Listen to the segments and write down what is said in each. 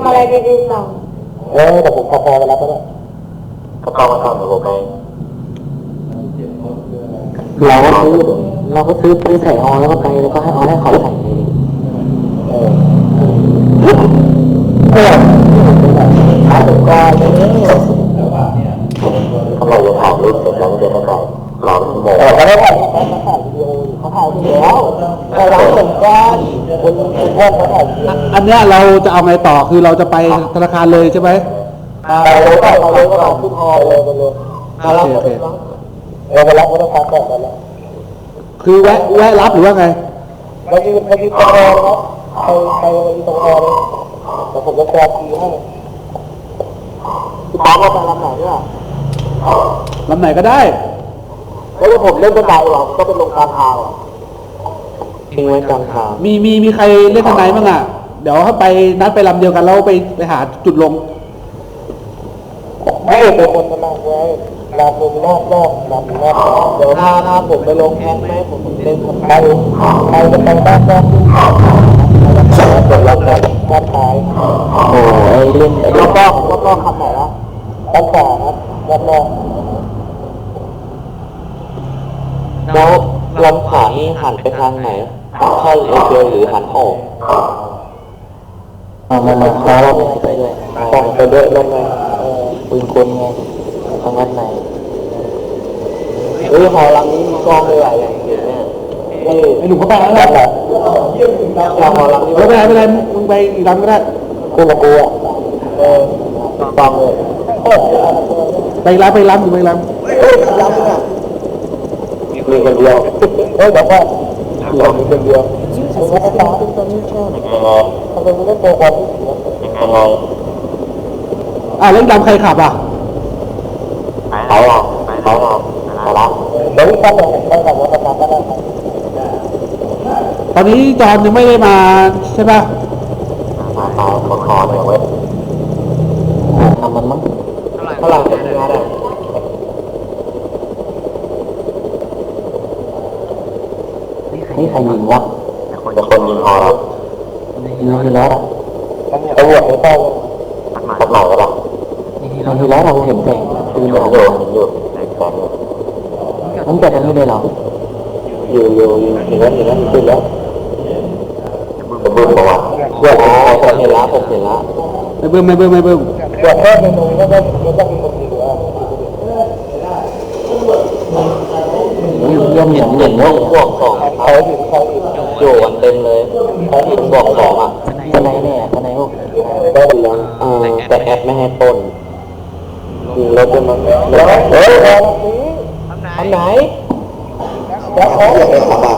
ำอะไรดีๆสั่งเออแต่ผมพอพอไปแล้วก็ได้ก็ต้องมาทำกับผมเองเราก็ซื้อเราก็ซื้อไปใส่ออแล้วก็ไปแล้วก็ให้ออให้เขาใส่เองเออเออถ้าถึงก็อย่างนี้เขาบอกจะถ่ายรูปเสร็จแล้วก็จะมาถ่ายรอชั่วโมงเขาได้ถ่ายเขา ถ่ายวิดีโอเขาถ่ายวแต่เราเหมือนกันคุณคุณพ่อเขาถ่ายวิดีโออันเนี้ยเราจะเอาไงต่อคือเราจะไปธนาคารเลยใช่ไหมเราเลยก็เราเลยก็เอาขึ้นฮอเลยไปเลยมารับก็ได้เออมารับก็ต้องพักก่อนแล้วคือแวะแวะรับหรือว่าไงมายืนมายืนตรงฮอครับไปไปยืนตรงฮอเลยแต่ผมจะแชร์ทีให้พี่ป๊อปว่าไปลำไหนเนี่ยลำไหนก็ได้ แล้วถ้าผมเล่นบันไดหรอก็เป็นลงกลางทางอะทิ้งไว้กลางทางมีมีมีใครเล่นทางไหนบ้างอะ เดี๋ยวถ้าไปนัดไปลำเดียวกันแล้วไปไปหาจุดลง ไม่เป็นคนสมัครไว้ลาผมรอบรอบลำรอบเดี๋ยวถ้าถ้าผมไปลงแข่งไหมผมเล่นไปไปจะไปบ้านรอบสองคนรอบรอบด้านท้ายโอ้ยเล่นรอบรอบรอบรอบคำไหนละด้านขวาครับรอบรอบ แล้วลำขวานี่หันไปทางไหนเข้าเอเชียหรือหันออกเอามามาขอเราไปด้วยส่องไปด้วยลงไงปืนกลไงทางด้านในเฮ้ยหอลำนี้มีกล้องด้วยอะไรอย่างเงี้ยเนี่ยไอ้หนุ่มเขาไปแล้วแหละอย่างหอลำนี้ไม่เป็นไรไม่เป็นไรมึงไปอีกลำก็ได้คู่มากูอะเออฟังเลยไปอีกลำไปอีกลำอยู่ไปอีกล เฮ้ยลำเนี่ยมี คนเดียวเฮ้ยบอกว่าเรามีคนเดียวผมว่าตาเป็นตัวนี้ชอบทำไมไม่ได้ตัวความที่เสียยังไงำอะเล่นลำใครขับอะเขาหรอกเขาหรอกไปละเดี๋ยวตั้งแต่ตั้งแต่ว่าประธานก็ได้ตอนนี้จอมยังไม่ได้มาใช่ป่ะ มาตายคอคอเลยเว้ย ทำมันมั้งเท่าไหร่จะงานอะนี่ใครยิงวะ เป็นคนยิงคอเรา ยิง ทีแล้วตำรวจไม่เข้าสักหน่อยก็หรอกยิงทีแล้วเราเห็นแต่ปืนอยู่ของอยู่อยู่ในแสงอยู่มันแต่ตรงนี้เลยเหรออยู่อยู่อยู่เห็นแล้วเห็นแล้วขึ้นแล้วจะบึ้มบอกว่าเพื่อนผมเห็นแล้วผมเห็นแล้วไม่เบิ้มไม่เบิ้มไม่เบิ้มตรวจแค่ในตรงนี้ก็ต้องก็ต้องมีคนยิงแล้ว ยังเห็นเห็นพวกพวกของเขาอยู่เขาอยู่อยู่กันเต็มเลยเขาเห็นบอกสองอะข้างในแน่ข้างในพวกได้เป็นยังเออแต่แอปไม่ให้ปล้นยิงรถด้วยมั้งเฮ้ยทำไหนแล้วเขาเป็นขับอะ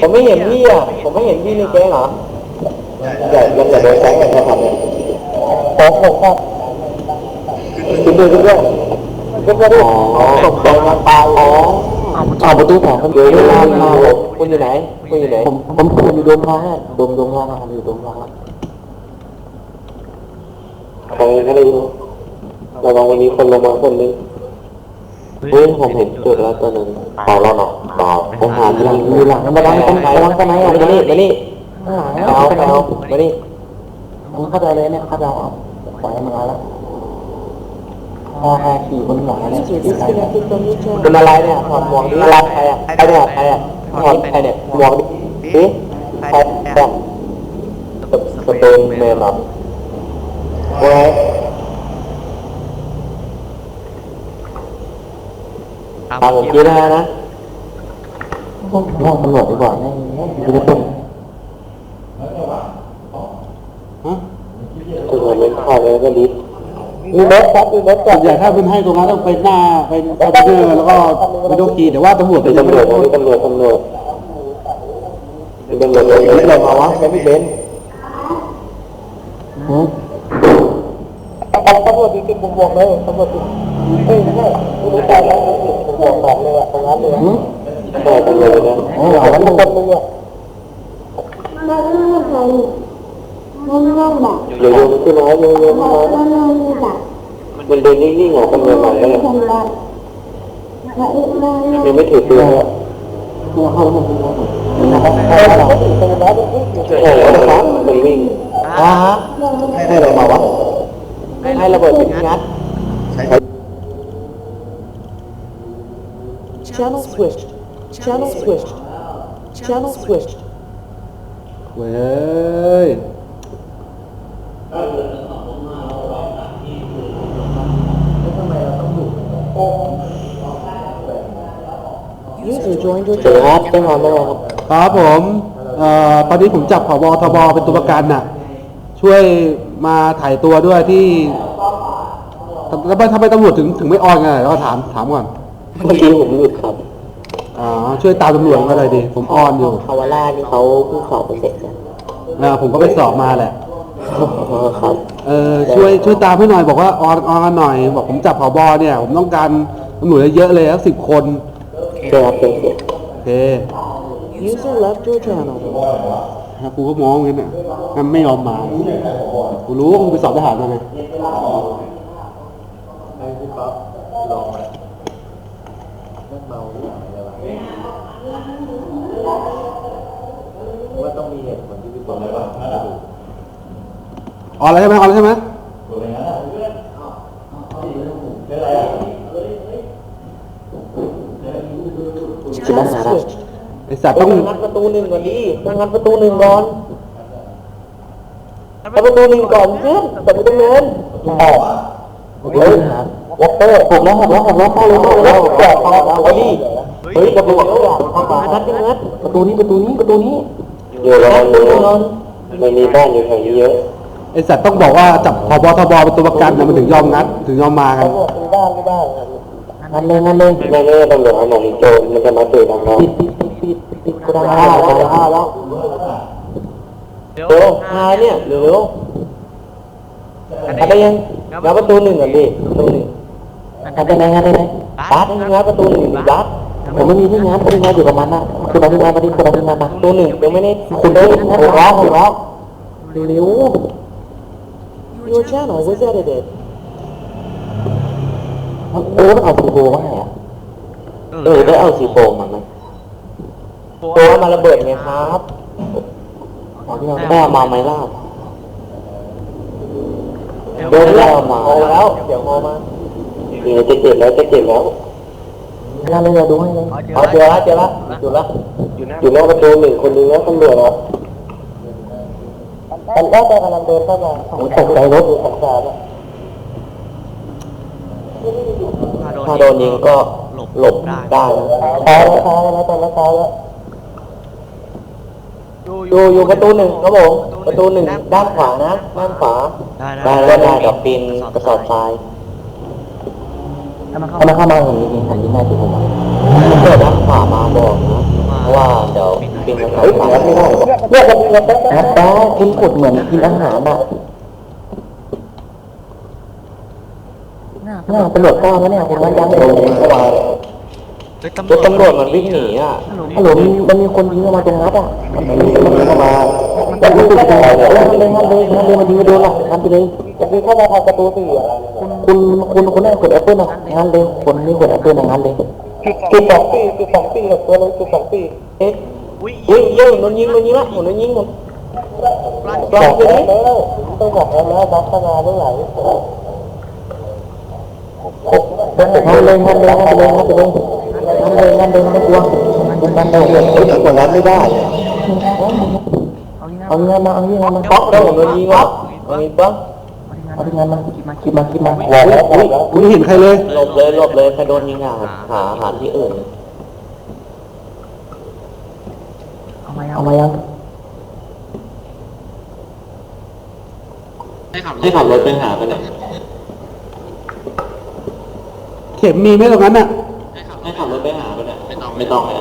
ผมไม่เห็นพี่อะผมไม่เห็นพี่ในแก๊งเหรออย่าอย่าโดนแซงกันนะครับเนี่ยสองหกครับคุณดูคุณด้วยคุณก็ดูตกใจมาตายอ๋อ เอาประตูแผงเขาอยู่ที่ร้านเราคุณอยู่ไหนคุณอยู่ไหนผมผมผมอยู่โดมพระโดมโดมพระผมอยู่โดมพระใครก็ได้รู้ระวังวันนี้คนลงมาคนนึงเฮ้ยผมเห็นจุดแล้วตัวหนึ่งตายแล้วเนาะตายไปหาที่หลังอยู่หลังระวังต้นระวังต้นไม้อะมานี่มานี่ข้างหลังเอาเอามานี่มันเข้าใจเลยเนี่ยเข้าใจเอาปล่อยมันมาแล้ว พอแค่ขี่บนหัวเนี่ยเป็นอะไรเนี่ยถอดหมวกนี่รับใครอะใครเนี่ยใครอะถอดใครเนี่ยหมวกดิใครแบบสเปนเมนหรอไว้ตามผมคิดนะนะห้องตำรวจดีกว่าไม่ไม่ได้ต้นตำรวจไม่เข้าเลยก็รีบ มีรถครับมีรถจอส่ดวนใหญ่ถ้าเป็นให้ตรงนั้นต้องเป็นหน้าเป็นคอมพิวเตอร์แล้วก็เป็นโดกีแต่ว่าตำรวจมีจะไม่ตำรวได้จมีตำรวจตำรวจมีตำรวจมีอะไรมาวะไม่มีเบนหืมตำรวจติดบวกเลยตำรวจติดเฮ้ยไม่ใช่ไม่รู้ใจแล้วติดบวกสองเลยอะตรงนั้นเลยใช่ตำรวจนะอ๋อแล้วมันคนนึงอะมันไม่เคยมันไม่แบบโยโย่ขึ้นมาโยโย่ขึ้นมา มันไม่แบบมันเดินนิ่งๆเหรอตำรวจไหนเนี่ยทำแบบมันมันยังไม่ถือปืนเลยตัวเขาไม่ถือปืนนะครับใช่ครับโอ้โหครับมันวิ่งอ่าฮะให้อะไรมาวะให้ระเบิดเป็นงัด Channel switched. Channel switched. Channel switched. เว้ย User joined your เจอครับได้มาเมื่อไหร่ครับครับผมเอ่อตอนนี้ผมจับผบทบเป็นตัวประกันน่ะ ช่วยมาถ่ายตัวด้วยที่ทำทำไมทำไมตำรวจถึงถึงไม่ออนกันแล้วก็ถามถามก่อนเมื่อกี้ผมหลุดครับอ๋อช่วยตามตำรวจมาเลยดิผมออนอยู่คาวาร่านี่เขาเพิ่งสอบไปเสร็จนะอ่าผมก็ไปสอบมาแหละ อ๋อครับเออช่วยช่วยตามให้หน่อยบอกว่าออนออนกันหน่อย บอกผมจับผบเนี่ย ผมต้องการตำรวจเยอะๆเลยครับสิบคนเจอครับเป็นเสียโอเค User left your channel. นะกูก็มองงั้นน่ะงั้นไม่ยอมมา กูรู้ว่ามึงไปสอบทหารมาไง ออนแล้วใช่ไหมออนแล้วใช่ไหม Channel switched. ไอสัตว์ต้องงัดประตูหนึ่งก่อนดิต้องงัดประตูหนึ่งก่อนงัดประตูหนึ่งก่อนเพื่อนแต่ไม่ต้องเงินออกเฮ้ยวอเตอร์ผมแล้วผมแล้วผมแล้วเข้าเลยเข้าเลยแจกเข้าเอาดิเฮ้ยประตูเข้ามางัดดิงัดประตูนี้ประตูนี้ประตูนี้อยู่รอนอยู่รอนไม่มีบ้านอยู่แถวนี้เยอะ ไอ้สัตว์ต้องบอกว่าจับผบทบเป็นตัวประกันนะมันถึงยอมงัดถึงยอมมากันมีบ้านไม่บ้านงัดเลยงัดเลยไม่ไม่ตำรวจเอาหมองโจรมันจะมาตื่นทางเราปิดปิดปิดปิดปิดกูดังห้าแล้วห้าแล้วเร็วหาเนี่ยเร็วอะไรยังงัดประตูหนึ่งก่อนดิประตูหนึ่งงัดได้ไหมงัดได้ไหมบัสงัดประตูหนึ่งบัสผมไม่มีที่งัดที่งัดอยู่กับมันนะคุณเอาที่งัดมาดิคุณเอาที่งัดมาประตูหนึ่งยังไม่ได้คุณได้หกล้อหกล้อเร็ว Your channel was edited. โอ้ต้องเอาสีโฟมาให้อะเออได้เอาสีโฟมาไหมโฟมาระเบิดไงครับได้เอามาไหมล่ะเดินแล้วมาแล้ว เดี๋ยวโมมาเดี๋ยวจะเจ็บแล้วจะเจ็บแล้วน่าเลยดูให้เลยเอาเจอแล้วเจอแล้วอยู่แล้วอยู่หน้าประตูหนึ่งคนนึงแล้วตำรวจแล้ว ตอนแรกกำลังเดินเข้ามาผมตกใจรถตกใจแล้วถ้าโดนยิงก็หลบได้ช้าแล้วช้าแล้วตอนแล้วช้าแล้วอยู่อยู่ประตูหนึ่งครับผมประตูหนึ่งด้านขวานะด้านขวาได้ได้ได้กับปีนกระสอบทรายถ้ามันเข้ามาผมยิงหันยิงได้ที่ผมเปิดด้านขวามาบอกนะเพ ราะว่าเดี๋ยวปีนกระสอบทรายไม่ได้เนี่ยจะปีนกระสอบทรายแต่กินกดเหมือนกินอาหารอะน่าตำรวจก้าวแล้วเนี่ยคุณว่ายังไม่ลงเข้ามารถตำรวจมันวิ่งหนีอะฮัลโหลมันมีคนยิงเข้ามาตรงนัดอะมันยิงเข้ามาแล้วรู้สึกยังไงเนี่ยงันเลยงั้นเลยงั้นเลยมันยิงไม่โดนหรอกงันไปเลยจะยิงเข้ามาทางประตูสี่อะคุณคุณคุณได้กดแอปเปิลอะงันเลยคนนี้กดแอปเปิลอะงันเลย จุดสองปีจุดสองปีกับตัวนึงจุดสองปีเอ๊ะอุ้ยเยอะโดนยิงโดนยิงละโดนยิงหมดปลาไปดิต้องบอกแล้วนะพัฒนาเรื่องไหนงั้นเลยงั้นเลยงั้นเลยงั้นเลยงั้นเลยงั้นเลยไม่กลัวงั้นเลยเฮ้ยกดรับไม่ได้เอาเงินมาเอาเงินมาป๊อกแล้วผมโดนยิงว่ะเอาเงินป๊อก เอาเงินมาคิดมาคิดมาคิดมาหลบแล้วกูไม่เห็นใครเลยหลบเลยหลบเลยใครโดนยิงอะหาหาที่อื่นเอามาเอามายังให้ขับรถไปหาไปไหนเข็มมีไหมตรงนั้นน่ะให้ขับรถไปหาไปไหนไม่ต้องไม่ต้องเลย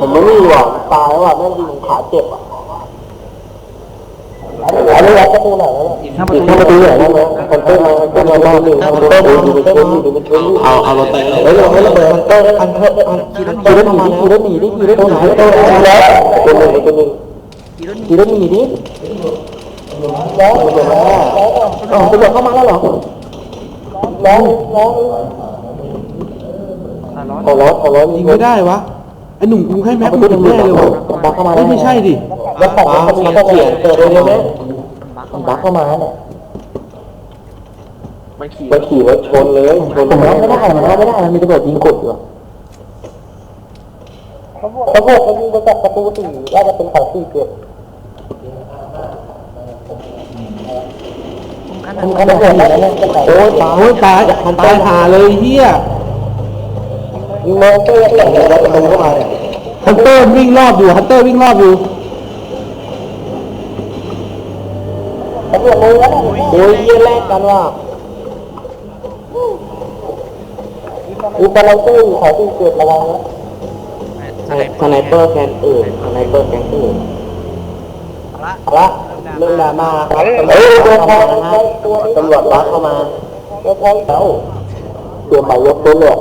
ผมไม่มีว่ะตายแล้วอะแม่งยิงขาเจ็บอะอั นนี้เราประตูไหนแล้วเนี่ยประตูไหนแล้วเนี่ยคนเต้นมาคนเต้นมาบ้านหนึ่งคนเต้นมาดูเต้นมาดูมันเต้นเอาเอารถไปเฮ้ยเราไม่ระเบิดมันเต้นอันเต้นอันขี่รถขี่รถหนีขี่รถหนีดิขี่รถหนีเต้นแล้วตัวหนึ่งตัวหนึ่งขี่รถหนีดิแล้วอ๋อตำรวจเข้ามาแล้วเหรอแล้วแล้วขอร้องขอร้องยิงไม่ได้วะไอหนุ่มกูให้แม็กมึงแน่เลยวะเข้ามาเฮ้ยไม่ใช่ดิแล้วปากมันเขียนเกิดเร็วไหม บักเข้ามาเนี่ยมันขี่ไปขี่รถชนเลยชนมันไม่ได้มันไม่ได้มันมีตำรวจยิงกดอยู่ตำรวจเขายิงมาจากประตูสี่ว่าจะเป็นเขาสี่เกิดคุณกันตำรวจแล้วเนี่ยโอ้ยตายโอ้ยตายตายหาเลยเฮียยิงมอเตอร์แล้วแล้วประตูเข้ามาเนี่ยฮันเตอร์วิ่งรอบอยู่ฮันเตอร์วิ่งรอบอยู่ ตำรวจเลยแล้วโอ้ยเยี่ยแรกกันว่าอีกำลังตู้อยู่เขาสี่เกิดระวังนะสไนเปอร์แกนอื่นสไนเปอร์แกนอื่นเอาละเรื่องดราม่าครับเฮ้ยตัวพอนะครับตำรวจวัดเข้ามาตัวพอแล้วตัวหมายยกตัวหลวจ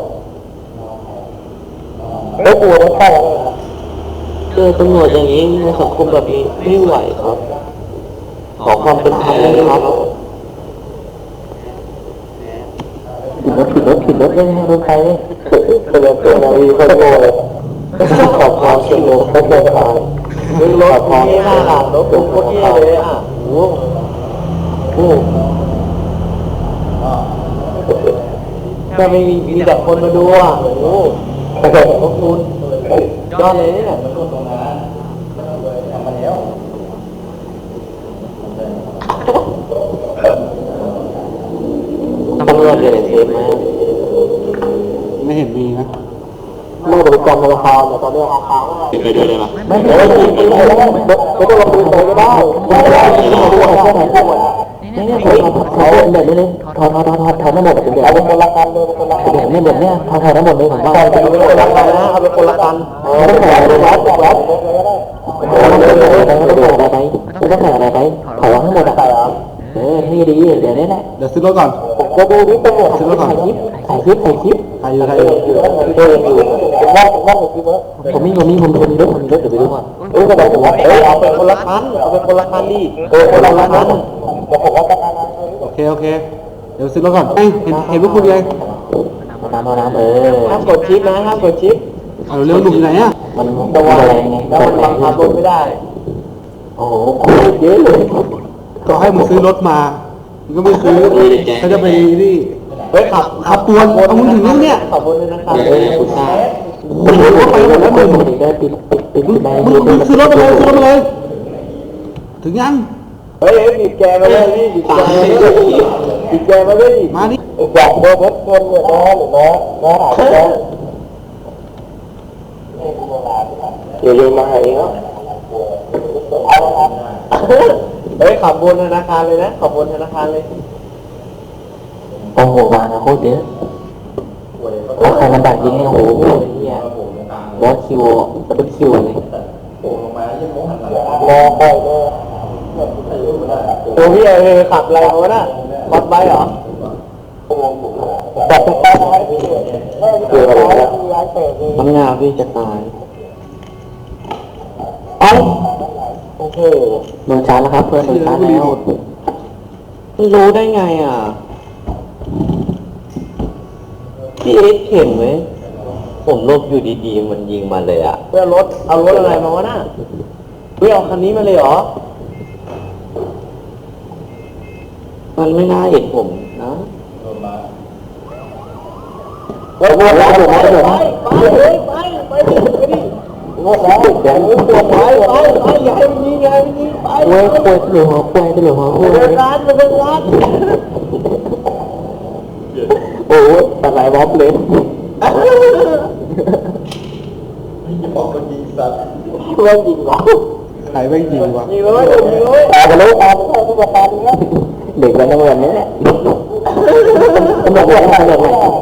แล้วกลัวไม่เข้าเจอตำรวจอย่างนี้ในสังคมแบบนี้ไม่ไหวครับ ขอความเป็นธรรมด้วยครับผิดรถผิดรถผิดรถเลยนะรถใครเลยเป็นตัวนาวีคนโง่ขอบความสนุกก็จะตายรถพอที่ห้าหลังรถปุ๊บโคตรเท่เลยอะโอ้โหถ้าไม่มีมีแต่คนมาดูอะโอ้โหขอบคุณยอดเลยเนี่ยตำร วจเลยเทปไหมไม่เห็นมีนะไม่บริการธนาคารตอนนี้อาคาไปด้วยได้ไหมไม่ไม่ไม่ไม่ไม่ไม่ต้องลงทุนไปก็ได้ไม่ได้ไม่ได้ด้วยแค่ไหนด้วยนี่เนี่ยเขาเขาแบบนี้เลยถอนถอนถอนถอนถอนทั้งหมดเป็นแบบเอาเป็นคนละกันเลยเป็นคนละกันแบบนี้แบบเนี้ยถอนถอนทั้งหมดเลยผมว่าเอาเป็นคนละกันนะเอาเป็นคนละกันไม่ต้องแข่อะไรวัดวัดไม่ต้องแข่อะไรไปไม่ต้องแข่อะไรไปถอนทั้งหมดอะเออนี่ดีเดี๋ยวนี้แหละเดี๋ยวซื้อรถก่อน จะดูนี่ตำรวจถ่ายคลิปถ่ายคลิปถ่ายคลิปใครอยู่ใครอยู่เอออยู่ผมว่าผมว่าผมคิดว่าผมมีผมมีผมมีรถผมมีรถเดี๋ยวไปดูก่อนเออก็บอกผมว่าเออเอาเป็นคนละคันเอาเป็นคนละคันดิเออคนละคันเดี๋ยวผมว่าจะมาโอเคโอเค เดี๋ยวซื้อรถก่อนเอ้ยเห็นเห็นพวกคุณไงน้ำเอาน้ำเออห้ามกดชิปนะห้ามกดชิปเอาเร็วหนุ่มอยู่ไหนอะมันตัวอะไรไงแล้วมันบังคับรถไม่ได้ โอ้โหเยอะเลยก็ให้มึงซื้อรถมา มึงก็ไม่ซื้อเขาจะไปนี่เฮ้ยขับขับตัวเอามึงถึงนี่เนี่ยขับบนเลยนะครับเออคุณตาโอ้โหไปหมดแล้วมึงได้ปิดปิดปิดมึงได้มึงมึงซื้อรถไปเลยซื้อรถไปเลย ถึงยังเฮ้ยบีบแกมาเลยนี่บีบแกมาเลยบีบแกมาเลยมานี่อยากโดนรถชนเนี่ยนะหรือนะนะหายนะเดี๋ยวโยนมาให้เนาะ เฮ้ยขับบนธนาคารเลยนะขับบนธนาคารเลยโอ้โหมานะโคตรเยอะแล้วใครมันดักยิงให้โอ้โหเฮียบอสคิวดับเบิลคิวเลยรอคอยเลยตัวพี่เออขับอะไรวะน่ะขับไปเหรอแต่เป็นการร้ายเกิดอะไรนะมันงาพี่จะตาย เอ้าโอเค โดนชาร์จแล้วครับ เพื่อนโดนชาร์จแล้วไม่รู้ได้ไงอะ พี่เอ็กเห็นไหมผมลบอยู่ดีๆ มันยิงมาเลยอะเพื่อรถ เอารถอะไรมาวะน่ะเฮ้ยเอาคันนี้มาเลยเหรอ มันไม่น่าเห็นผมนะหมดแล้วหมดแล้วหมดแล้วไปไปไปไปดิ หมดแล้วเดี๋ยวตัวไปไปไปอย่าให้มันยิงอย่าให้มันยิงไปโอ้ยป่วยตะหลวงหัวป่วยตะหลวงหัวป่วยเป็นร้านเป็นร้านโอ้ยตะไลวอปเลยบอกมันยิงสัตว์เพื่อนยิงเหรอใครแม่งยิงวะยิงเลยยิงเลยตายไปเลยตายไปเลยทุกคนตายไปเลยเด็กวันนั้นวันนี้แหละตำรวจเรียกตำรวจมา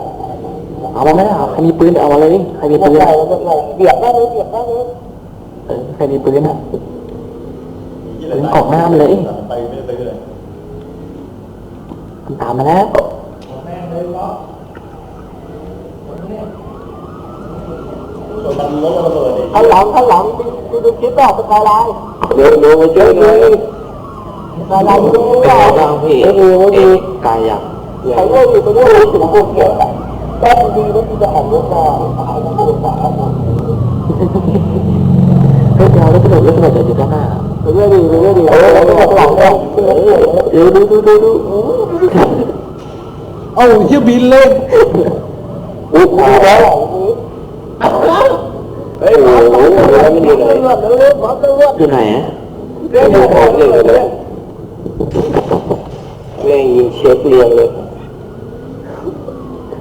เอามาไม่ได้เอาใครมีปืนเอามาเลยใครมีปืนเบียดได้เลยเบียดได้เลยเออใครมีปืนอะปืนกอกหน้ามันเลยมันตามมาแล้วข้างหลังข้างหลังดูดูคลิปแบบสกายไลน์เดี๋ยวเดี๋ยวมาช่วยเลยสกายไลน์ดูว่าทางพี่เออเอกายอะใครก็อยู่ไปด้วยถึงพวกเกี่ยว แป๊บดีแล้วที่จะออกรถมาเฮ้ยเราแล้วตำรวจแล้วตำรวจจะอยู่ด้านหน้า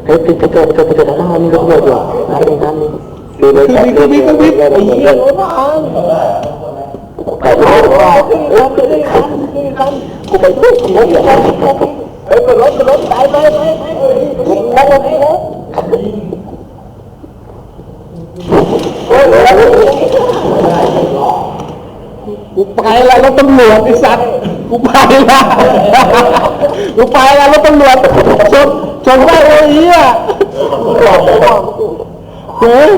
เรื่อยดีเรื่อยดีเออแล้วก็หลังดูดูดูดูดูเอ้าเฮียบินเลยอู้หูแล้วเฮ้ยโอ้โหไม่ดีเลยอยู่ไหนอะไม่ดูของเลยเลยเร่งยิงเช็คเรียงเลยเฮ้ยไปเจอไปเจอไปเจอด้านหน้านี่ก็ตำรวจอยู่นั่นนี่นั่นนี่ดูเลยจับเลยไอ้เหี้ยรถพังไปด้วยเฮ้ยไปด้วยกันกูไปด้วยกูไปด้วยเฮ้ยไปรถไปรถไปไปไปไปนั่งรถไปแล้วกูไปแล้วรถตำรวจไอ้สัตว์ กูไปละกูไปแล้วรถตำรวจชนชนได้เลยไอ้เฮียเฮ้ย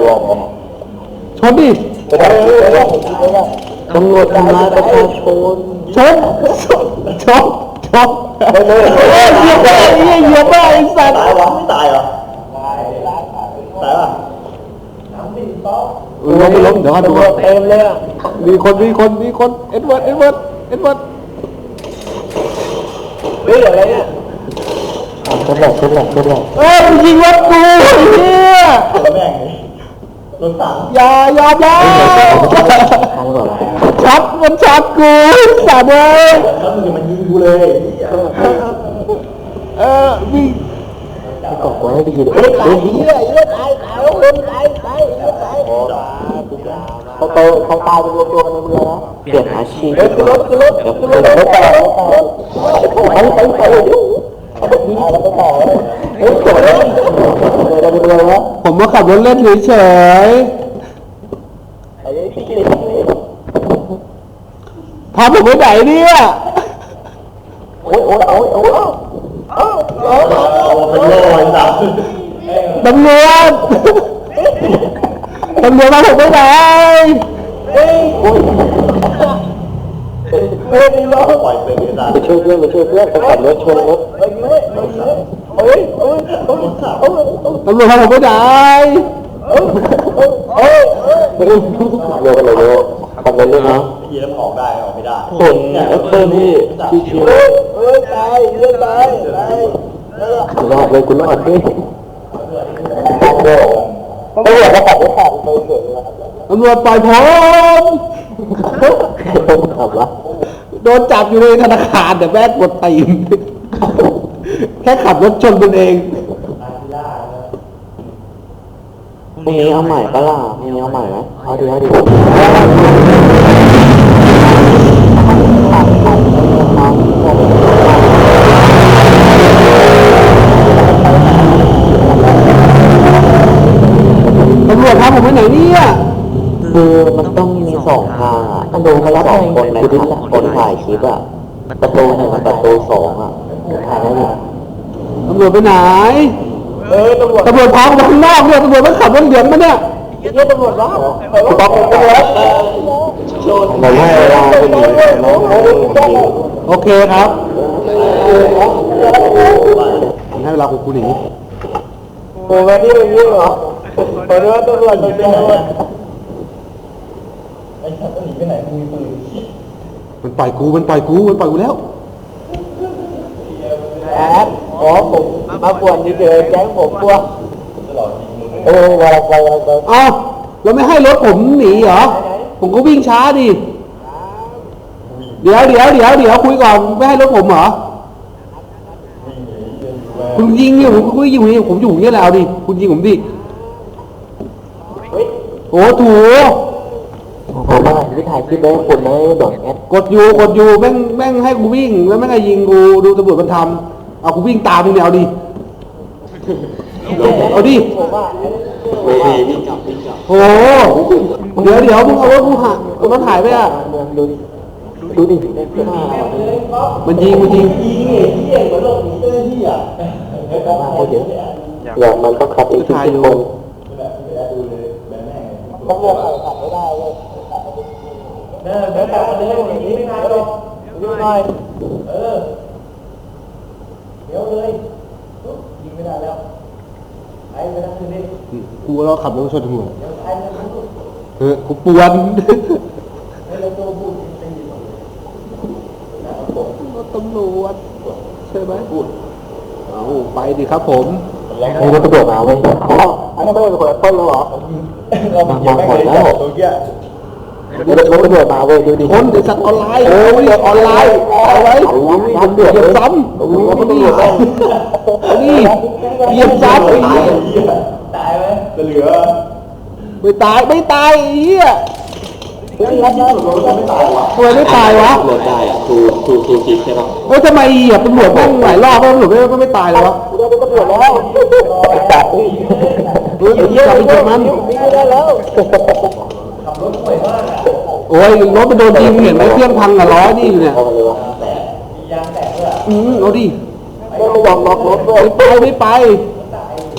ชนดิตำรวจทำร้ายประชาชนชนชนชนชนเฮ้ยเหยียบได้ไอ้เหี้ยเหยียบได้ไอ้สัตว์ตายวะไม่ตายเหรอตายป่ะล้มไม่ล้มเดี๋ยวก่อนดูก่อนเต็มเลยอะมีคนมีคนมีคนเอ็ดเวิร์ดเอ็ดเวิร์ดเอ็ดเวิร์ด เฮ้ยอะไรเนี่ยขึ้นแหลกขึ้นแหลกขึ้นแหลกเอ้ยมึงยิงรถกูไอ้เหี้ยแม่งรถถังอย่าอย่าอย่าทำก่อนละช็อตมันช็อตกูสัตว์เลยแล้วมึงจะมายิงกูเลยเออวิ่งไม่กอกไว้ให้ไปยิงเฮ้ยเฮ้ยเฮ้ยเฮ้ยตายตายคนตายตายตาย เขาโตเขาตายเป็นรวมตัวกันในเมืองแล้วเปลี่ยนอาชีพเฮ้ยรถรถรถรถรถต่อไปไปไปเดี๋ยวยิงแล้วก็ต่อเฮ้ยจบแล้วเลยเราไปเมืองแล้วผมมาขับรถเล่นเฉยไอ้พี่ๆพาผมไปไหนเนี่ยโอ้ยโอ้ยโอ้ยโอ้ยเอาไปโล่ไอ้สัตว์ตำรวจตำรวจมาผมไปไหน เฮ้ยนี่ล้อปล่อยไปไอ้สัตว์ไปช่วยเพื่อนไปช่วยเพื่อนไปขับรถชนรถเฮ้ยเฮ้ยเฮ้ยรถถังตำรวจพาผมไปไหนเร็วกันเลยเร็วขับรถเลยนะยีแล้วออกได้ออกไม่ได้ผลแอปเปิลพี่ที่ชิวเฮ้ยตายเฮ้ยตายตายๆรอดเลยคุณรอดพี่ตำรวจก็ขับรถผ่านไปเฉยเลยตำรวจปล่อยผม ขับวะโดนจับอยู่ในธนาคารแต่แม่งกดตีนแค่ขับรถชนตนเองพรุ่งนี้เอาใหม่ปะล่ะพรุ่งนี้เอาใหม่ไหมเอาดีเอาดีตำรวจพาผมไปไหนเนี่ยคือมันต้องมีสองทาง อะต้องดูเขารับสองคนในคนถ่ายคลิปอะประตูหนึ่งกับประตูสองอะถ่ายได้เลยตำรวจไปไหน เออตำรวจตำรวจพาผมไปข้างนอกเนี่ยตำรวจไม่ขับรถเหลืองมาเนี่ยเรียกตำรวจวะตำรวจตำรวจเราให้เวลาไปหนีน้องเขาโอเคครับผมให้เวลาคุณกูหนีโอ้ยนี่เป็นยี่เหรอเปิดว่าตำรวจตำรวจไอ้สัตว์หนีไปไหนมีปืนมันปล่อยกูมันปล่อยกูมันปล่อยกูแล้วแอบอ๋อผมมาปวนเฉยแจ้งผมตัวเออเวาไปเวาไปเอ้าเราไม่ให้รถผมหนีเหรอ ผมก็วิ่งช้าดิ เดี๋ยวเดี๋ยวเดี๋ยวเดี๋ยวคุยก่อนไม่ให้รถผมเหรอ คุณยิงเนี่ยผมยิงผมนี่ผมอยู่อย่างนี้และเอาดิ คุณยิงผมดิ โอ้ถูาที่ถ่ายคลิปไว้คนไม่โดดแอดกดอยู่กดอยู่แม่งแม่งให้กูวิ่ง แล้วแม่งให้ยิงกูดูตำรวจมันทำเอากูวิ่งตามมึงเนี่ยเอาดิเอาดิเวทีวิ่งจับวิ่งจับโอ้โหเดี๋ยวเดี๋ยวมึงเอารถกูหาเอารถถ่ายไปอะดูดิดูดิมันยิงมันยิงเขาเยอะอย่างมันก็ขับอีกทุกคนต้องเลือกใครขับไม่ได้เลยเออเดี๋ยวแต่วันนี้อย่างนี้ไม่นานหรอกดูหน่อยเออ เดี๋ยวเลยยิงไม่ได้แล้วไอ้ไปนั่งคืนนี้กูเราขับรถชนตำรวเดี๋ยวไอ้จะพูดเออกูปวนให้เราตัวพูดตีตำรวจใช่ไหมพูดเอาไปดิครับผมไอ้รถตำรวจมาเว้ยอันนี้ไม่ได้เป็นคนต้นหรอมามาก่อนแล้ว รถรถตำรวจมาเว้ยดูดิคนไอ้สัตว์ออนไลน์โอ้ยออนไลน์เอาไว้ตำรวจเหยียบซ้โอ้โหำตำรวจนี่นี่เหยียบซ้ำไอ้เหี้ยจะเหลือไม่ตายไม่ตายไอ้เหี้ยทำไมไม่ตายวะรถได้อะทูทูทูคิดใช่ปะเฮ้ยทำไมเหยียบตำรวจแม่งหลายรอบแล้วตำรวจไม่ไม่ตายเลยวะเราเป็นตำรวจแล้วจับเฮ้ยจับไปจับมัน ไม่ได้แล้ว โอ้ยรถไปโดนยิงเห็นไหมเครื่องพังอะล้อนี่อยู่เนี่ยเอามาเลยวะอืมเอาดิไม่ยอมล็อกรถด้วยไม่ไปไม่ไป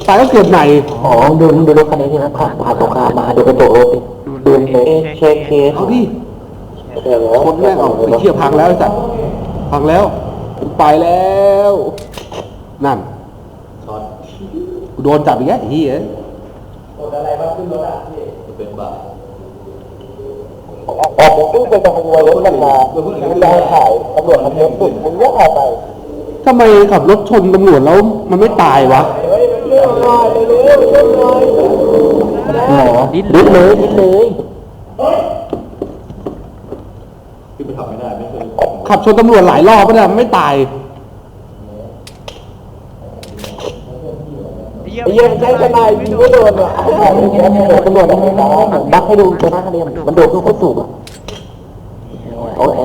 ตายก็เกิดใหม่อ๋อดูดูรถคันนี้ใช่ไหมผ่านผ่านสงครามมาดูกระจกรถดิดูเลยเช็คเคสเอาดิคนแม่งออกไปเที่ยวพังแล้วไอ้สัตว์พังแล้วไปแล้ว นั่นกูโดนจับอีกแล้วไอ้เหี้ยอ อกจากตู้ไปจะขโมยรถกันมาได้ถ่ายตำรวจมันเยอะสุดมึงเยอะเอาไปทำไมขับรถชนตำรวจแล้วมันไม่ตายวะหมอดิ้นเลยดิ้นเลยขับชนตำรวจหลายรอบแล้วเนี่ยมันไม่ตายไอ้เหี้ยังใช้ทนายยิงไม่โดนอะตำรวจมันบักให้ดูชนะคดีมันโดดขึ้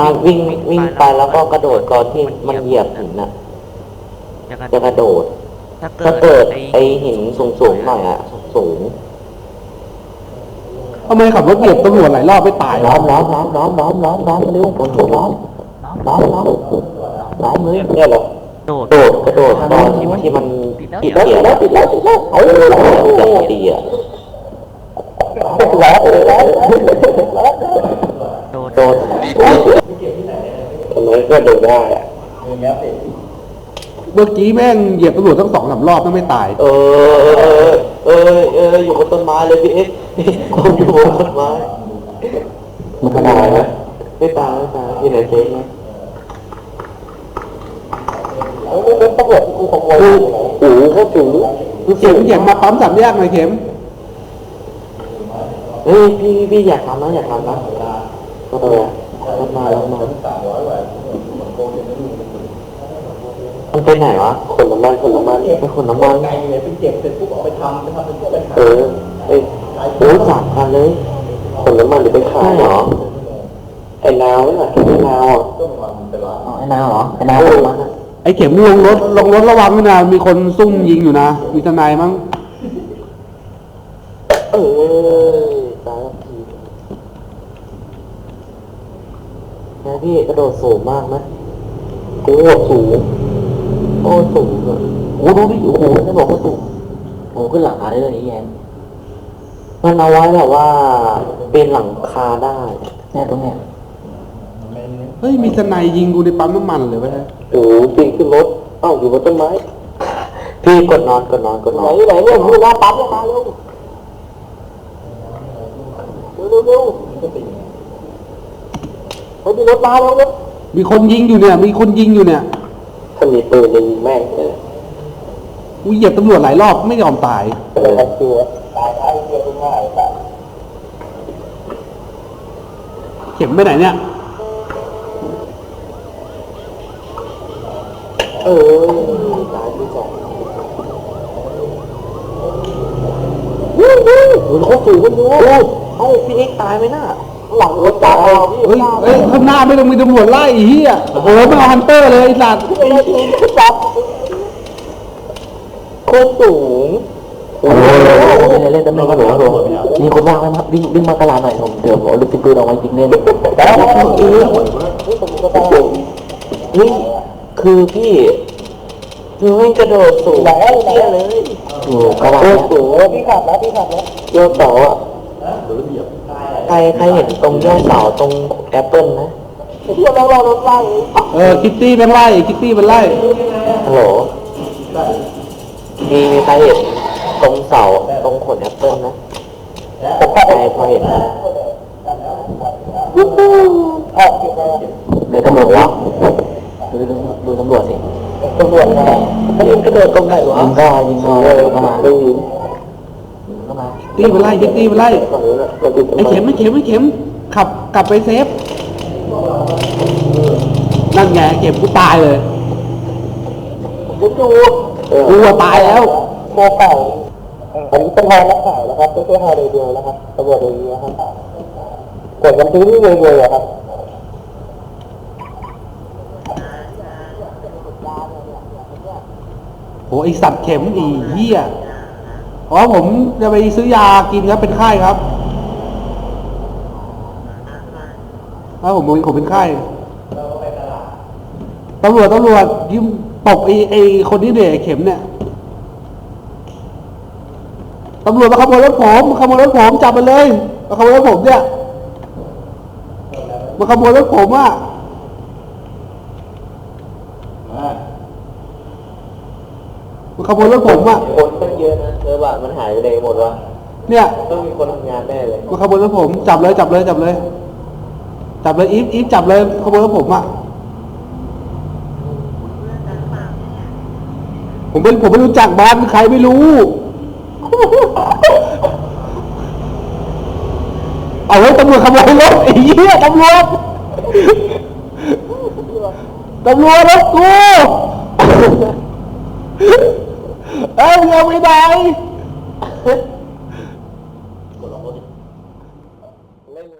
าวิ่งวิ่งไปแล้วก็กระโดดก่อนที่มันเหยียบหินน่ะ จะกระโดด ถ้าถ้าเกิเกิดดไอหินสูงสูงๆหน่อยอะสูงทำไมขับรถเหยียบตำรวจหลายรอบไม่ตายล้อวะมล้อมล้อมล้อมล้อมล้อมล้อมเร็วคนถูกล้อมล้อมล้อมล้อมเลยเนี่ยเหรอโดดโดดกระโดดตอนที่ที่มันติดเกียร์แล้วติดแล้วติดแล้วเอาเลยจะตีอะแล้วแล้วโดด โดดทำไมก็โดดได้อะเมื่อกี้แม่งเหยียบตำรวจทั้งสองสามรอบแล้วไม่ตายเออเออเอออยู่บนต้นไม้เลยพี่เอ๊ะคนอยู่บนต้นไม้มันตายไหมไม่ตายไม่ตายที่ไหนเจ๊ไหมไม่เป็นตำรวจกูขโมยโอ้โหเขาสูงเข็มเข็มมาปั๊มสามแยกหน่อยเข็มเฮ้ยพี่พี่อยากทำนะอยากทำนะ เออรถมาแล้วมามันไปไหนวะขนน้ำมันขนน้ำมันไปขนน้ำมันเป็นเจ็บเสร็จปุ๊บเอาไปทำไปทำเป็นพวกไปขายเออไอ้โอ้จับกันเลยขนน้ำมันหรือไปขายเหรอไอ้นาวน่ะไอ้นาวอะไอ้นาวเหรอไอ้นาวไอ้เข็มลงรถลงรถระวังด้วยนะมีคนซุ่มยิงอยู่นะมีทนายมั้ง เออตายแล้วพี่นะพี่กระโดดสูงมากไหมโอ้สูงโอ้สูงอะโอ้ดูดิโอ้โหจะบอกว่าสูงโอ้ขึ้นหลังคาได้เลยนี่แยนมันเอาไว้แบบว่า เป็นหลังคาได้แน่ตรงเนี้ยเฮ้ยมีทนายยิงกูในปั๊มน้ำมันเลยเว้ยโอ้ปีนขึ้นรถเอ้าอยู่บนต้นไม้พี่กดนอนกดนอนกดนอนไหนเนี่ยมึงหน้าปั๊มเนี่ยมาเร็วเร็วเร็ว เขามีรถมาแล้วรถมีคนยิงอยู่เนี่ย มีคนยิงอยู่เนี่ยถ้ามีปืนยิงแม่งเลยกูเหยียบตำรวจหลายรอบไม่ยอมตายเออตัวตายตายเดียวง่ายตายเข็มไปไหนเนี่ย เออตายที่สองวู้วู้เหเขาสูงกันอยู่เอ้าพี่เอ็กตายไหมน่ะ หลังรถตายเฮ้ยเฮ้ยข้างหน้าไม่ต้องมีตำรวจไล่ไอ้เหี้ยโอ้โหไม่เอาฮันเตอร์เลยไอ้สัตว์จับโคตรสูงโอ้โหเล่นตำแหน่งกระโดดโดดมีคนว่างไหมครับวิ่งวิ่งมาตลาดหน่อยผมเดี๋ยวผมเอาลูกปืนออกมายิงเล่นแล้วเออนี่คือพี่คือไม่กระโดดสูงแล้วเชี่ยเลยโอ้กระบะโอ้เนี่ยโหพี่ขับแล้วพี่ขับแล้วโยกเสาอะใครใครเห็นตรงยอดเสาตรงแอปเปิลนะที่เราเรารถไล่เออคิตตี้มันไล่คิตตี้มันไล่ฮัลโหลมีมีใครเห็นตรงเสาตรงขนแอปเปิลนะใครพอเห็นเดี๋ยวตำรวจวะดูดูดูตำรวจสิตำรวจมาไม่ยิงกระโดดตรงไหนวะยิงก็ยิงก็ยิงก็มายิงก็มาคิ ตตี้มันไล่คิตตี้มันไล่ไอ้เข็มไอ้เข็มไอ้เข็ม ขับกลับไปเซฟนั่นไงเข็มกูตายเลยยุบยูกูอะตายแล้วโมเก่าอันนี้เป็นทางนักข่าวนะครับไม่ใช่ทางเรเดียวนะครับตำรวจเรเดียวครับกดกันที่นี่เรเดียวครับโหไอสัตว์เข็มอีเหี้ย อ๋อผมจะไปซื้อยากินครับเป็นไข้ครับถ้าผมผมเป็นไข้ตำรวจตำรวจยืมตบไอไอคนนี้เนี่ยไอ้เข็มเนี่ยตำรวจมาขโมยรถผมมาขโมยรถผมจับไปเลยมาขโมยรถผมเนี่ยมาขโมยรถผมอะมาขโมยรถผมอะคน มันเยอะนะเออว่ามันหายไปไหนหมดวะเนี่ยต้องมีคนทำงานแน่เลยมาขโมยรถผมจับเลยจับเลยจับเลย จับเลยอีฟอีฟจับเลยขโมยรถผมอะผมไม่ผมไม่รู้จักบ้านใครไม่รู้ เอาไว้ตำรวจขโมยรถไอ้เหี้ยตำรวจตำรวจรถกู เอ้ยมึ